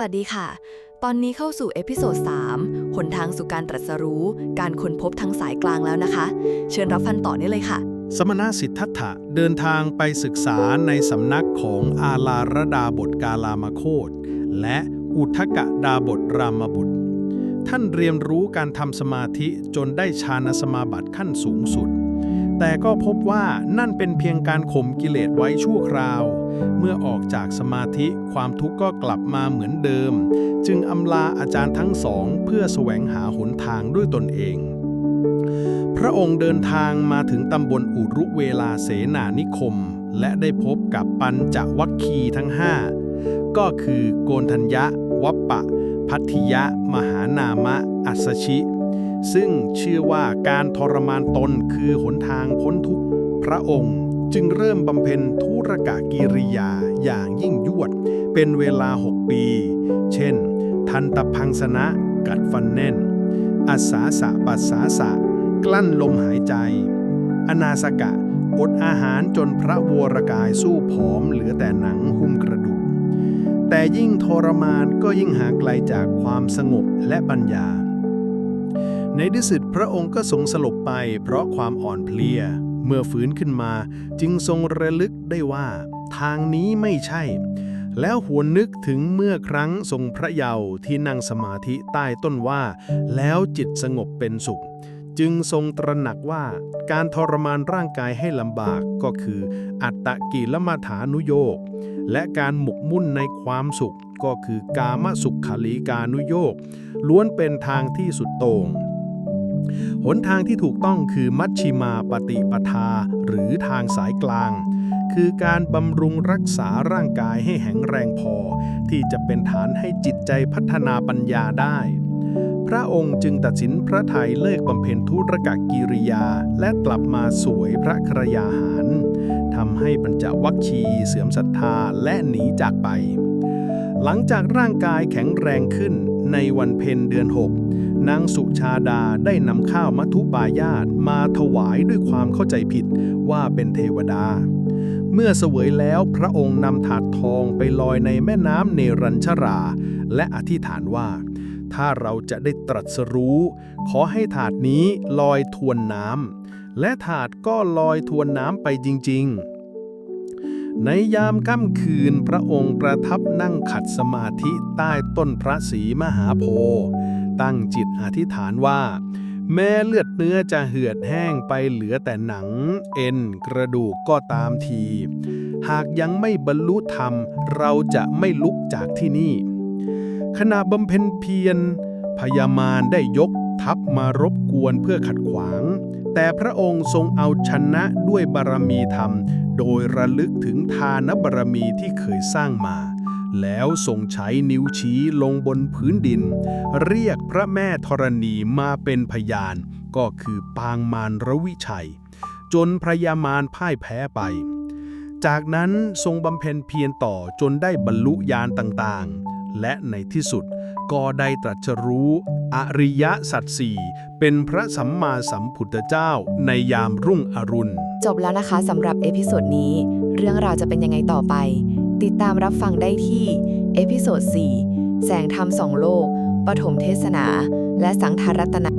วัสดีค่ะ ตอนนี้เข้าสู่เอพิโซด 3 หนทางสู่การตรัสรู้ การค้นพบทางสายกลางแล้วนะคะ เชิญรับฟังต่อได้เลยค่ะ สมณสิทธัตถะเดินทางไปศึกษาในสำนักของอาลาระดาบทกาลามโคตและอุทกะดาบทรามบุตร ท่านเรียนรู้การทำสมาธิจนได้ฌานสมาบัติขั้นสูงสุด แต่ก็พบว่านั่นเป็นเพียงการข่มกิเลสไว้ชั่วคราว เมื่อออกจากสมาธิความทุกข์ก็กลับมาเหมือนเดิม จึงอำลาอาจารย์ทั้งสองเพื่อแสวงหาหนทางด้วยตนเอง พระองค์เดินทางมาถึงตำบลอุรุเวลาเสนานิคม และได้พบกับปัญจวัคคีย์ทั้งห้าก็คือโกนทัญญะ วัปปะ พัทธิยะ มหานามะ อัสสชิ ซึ่งเชื่อว่าการทรมานตนคือหนทางพ้นทุกข์พระองค์จึงเริ่มบำเพ็ญธุรกะกิริยาอย่างยิ่งยวด เป็นเวลา 6 ปี เช่น ทันตพังสนะ กัดฟันแน่น อาสาสะปัสสาสะ กลั้นลมหายใจ อนาสกะ อดอาหารจนพระวรกายสู้ผอมเหลือแต่หนังหุ้มกระดูก แต่ยิ่งทรมานก็ยิ่งห่างไกลจากความสงบและปัญญา ในที่สุดพระองค์ก็ทรงสลบไปเพราะความอ่อนเพลีย เมื่อฟื้นขึ้นมาจึงทรงระลึกได้ว่า ทางนี้ไม่ใช่ แล้วหวนนึกถึงเมื่อครั้งทรงพระเยาว์ที่นั่งสมาธิใต้ต้นว่า แล้วจิตสงบเป็นสุข จึงทรงตระหนักว่าการทรมานร่างกายให้ลำบากก็คือ อัตตะกิลมัฐานุโยกและการหมกมุ่นในความสุขก็คือกามสุขขลีกานุโยกล้วนเป็นทางที่สุดโต่ง หนทางที่ถูกต้องคือมัชชิมาปฏิปทา หรือทางสายกลาง คือการบำรุงรักษาร่างกายให้แข็งแรงพอ ที่จะเป็นฐานให้จิตใจพัฒนาปัญญาได้ พระองค์จึงตัดสินพระไทยเลิกบำเพ็ญธุรกกิริยา และกลับมาสวยพระครยาหารทำให้ปัญจวัคคีเสื่อมศรัทธาและหนีจากไป หลังจากร่างกายแข็งแรงขึ้นในวันเพ็ญเดือน 6 นางสุชาดาได้นำข้าวมัทุปายาตมาถวายด้วยความเข้าใจผิดว่าเป็นเทวดา เมื่อเสวยแล้วพระองค์นำถาดทองไปลอยในแม่น้ำเนรัญชรา และอธิษฐานว่า ถ้าเราจะได้ตรัสรู้ ขอให้ถาดนี้ลอยทวนน้ำและถาดก็ลอยทวนน้ำไปจริง ๆในยามค่ำคืนพระองค์ประทับนั่งขัดสมาธิใต้ต้นพระศรีมหาโพธิ์ ตั้งจิตอธิษฐานว่า แม้เลือดเนื้อจะเหือดแห้งไปเหลือแต่หนัง เอ็น กระดูกก็ตามที หากยังไม่บรรลุธรรม เราจะไม่ลุกจากที่นี่ ขณะบำเพ็ญเพียรพญามารได้ยกทัพมารบกวนเพื่อขัดขวาง แต่พระองค์ทรงเอาชนะด้วยบารมีธรรม โดยระลึกถึงทานบารมีที่เคยสร้างมา แล้วทรงใช้นิ้วชี้ลงบนพื้นดิน เรียกพระแม่ธรณีมาเป็นพยาน ก็คือปางมารรวิชัย จนพระยามารพ่ายแพ้ไป จากนั้นทรงบำเพ็ญเพียรต่อจนได้บรรลุญาณต่างๆ และในที่สุดก็ได้ตรัสรู้อริยสัจสี่เป็นพระสัมมาสัมพุทธเจ้าในยามรุ่งอรุณ จบแล้วนะคะสำหรับเอพิโซดนี้ เรื่องราวจะเป็นยังไงต่อไป ติดตามรับฟังได้ที่ เอพิโซด 4 แสงธรรมสองโลก ปฐมเทศนา และสังทารัตนา